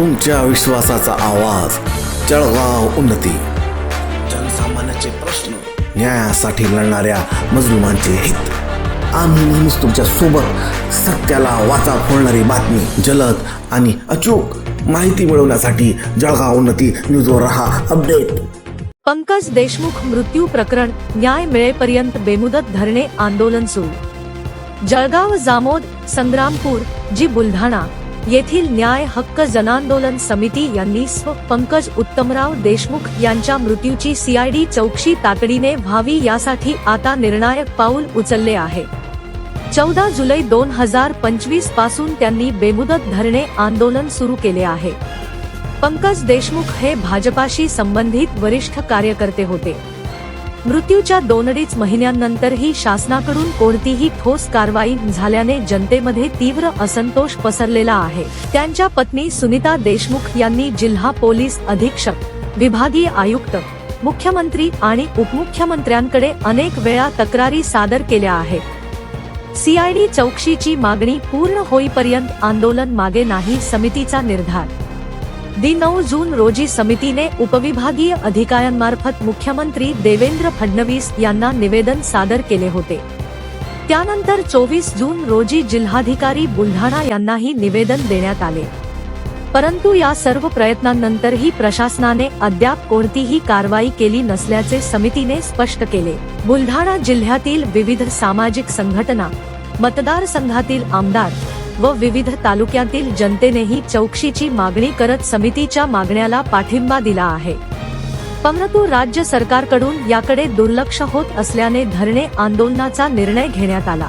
तुमच्या विश्वासाचा आवाज जळगाव उन्नती. जनसामान्याचे प्रश्न न्यायासाठी लढणाऱ्या मजलुमांचे हित. आम्ही नेहमीच तुमच्यासोबत सत्याला वाचा फोडणारी बातमी जलद आणि अचूक माहिती मिळवण्यासाठी जळगाव उन्नती न्यूजवर रहा अपडेट. पंकज देशमुख मृत्यू प्रकरण न्याय मिळेपर्यंत बेमुदत धरणे आंदोलन सुरू. जळगाव जामोद संग्रामपूर जी बुलढाणा. येथील न्याय हक्क जनांदोलन समिती यांनी स्व पंकज उत्तमराव देशमुख यांच्या मृत्यूची सीआयडी चौकशी तातडीने व्हावी यासाठी आता निर्णायक पाऊल उचलले आहे. चौदा जुलै दोन हजार पंचवीसपासून त्यांनी बेमुदत धरणे आंदोलन सुरू केले आहे. पंकज देशमुख हे भाजपाशी संबंधित वरिष्ठ कार्यकर्ते होते. मृत्यूच्या दोन अडीच महिन्यांनंतरही शासनाकडून कोणतीही ठोस कारवाई झाल्याने जनतेमध्ये तीव्र असंतोष पसरलेला आहे. त्यांच्या पत्नी सुनीता देशमुख यांनी जिल्हा पोलीस अधीक्षक विभागीय आयुक्त मुख्यमंत्री आणि उपमुख्यमंत्र्यांकडे अनेक वेळा तक्रारी सादर केल्या आहेत. सीआयडी चौकशीची मागणी पूर्ण होईपर्यंत आंदोलन मागे नाही समितीचा निर्धार दि नऊ जून रोजी समितीने उपविभागीय अधिकाऱ्यांमार्फत मुख्यमंत्री देवेंद्र फडणवीस यांना निवेदन सादर केले होते. त्यानंतर चोवीस जून रोजी जिल्हाधिकारी बुलढाणा यांनाही निवेदन देण्यात आले. परंतु या सर्व प्रयत्नांनंतरही प्रशासनाने अद्याप कोणतीही कारवाई केली नसल्याचे समितीने स्पष्ट केले. बुलढाणा जिल्ह्यातील विविध सामाजिक संघटना मतदारसंघातील आमदार व विविध तालुक्यातील जनतेनेही चौकशीची मागणी करत समितीच्या मागण्याला पाठिंबा दिला आहे. परंतु राज्य सरकारकडून याकडे दुर्लक्ष होत असल्याने धरणे आंदोलनाचा निर्णय घेण्यात आला.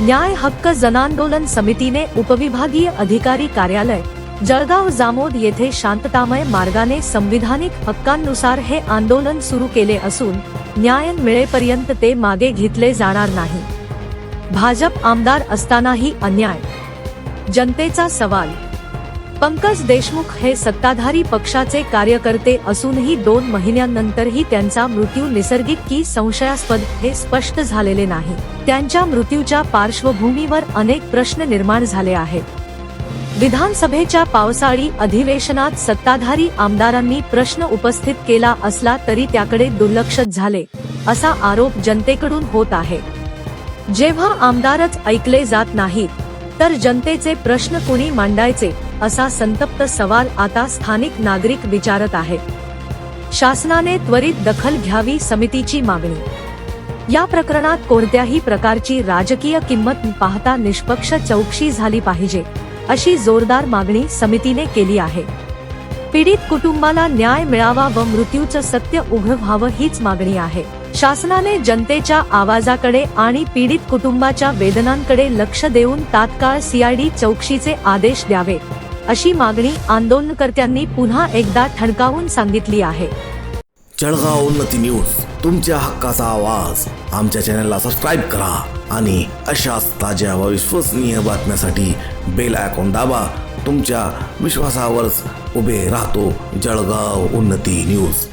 न्याय हक्क जनांदोलन समितीने उपविभागीय अधिकारी कार्यालय जळगाव जामोद येथे शांततामय मार्गाने संविधानिक हक्कांनुसार हे आंदोलन सुरू केले असून न्याय मिळेपर्यंत ते मागे घेतले जाणार नाही. भाजप आमदार असतानाही अन्याय. जनतेचा सवाल. पंकज देशमुख हे सत्ताधारी पक्षाचे कार्यकर्ते असूनही दोन महिन्यांनंतरही त्यांचा मृत्यू निसर्गिक की संशयास्पद हे स्पष्ट झालेले नाही. त्यांच्या मृत्यूच्या पार्श्वभूमीवर अनेक प्रश्न निर्माण झाले आहेत. विधानसभेच्या पावसाळी अधिवेशनात सत्ताधारी आमदारांनी प्रश्न उपस्थित केला असला तरी त्याकडे दुर्लक्ष झाले असा आरोप जनतेकडून होत आहे. जेव्हा आमदारच ऐकले जात नाहीत तर जनतेचे प्रश्न कुणी मांडायचे असा संतप्त सवाल आता स्थानिक नागरिक विचारत आहेत. शासनाने त्वरित दखल घ्यावी समितीची मागणी. या प्रकरणात कोणत्याही प्रकारची राजकीय किंमत पाहता निष्पक्ष चौकशी झाली पाहिजे अशी जोरदार मागणी समितीने केली आहे. पीडित कुटुंबाला न्याय मिळावा व मृत्यूचं सत्य उघड व्हावं हीच मागणी आहे. शासनाने जनतेच्या आवाजाकडे आणि पीडित कुटुंबाच्या वेदनांकडे लक्ष देऊन तात्काळ सीआयडी चौकशीचे आदेश द्यावे अशी मागणी आंदोलनकर्त्यांनी पुन्हा एकदा ठणकावून सांगितली आहे. जळगाव उन्नती न्यूज तुमच्या हक्काचा आवाज. आमच्या चॅनलला सबस्क्राईब करा आणि अशाच ताज्या व विश्वसनीय बातम्यासाठी बेल आयकॉन दाबा. तुमच्या विश्वासावरच उभे राहतो जळगाव उन्नती न्यूज.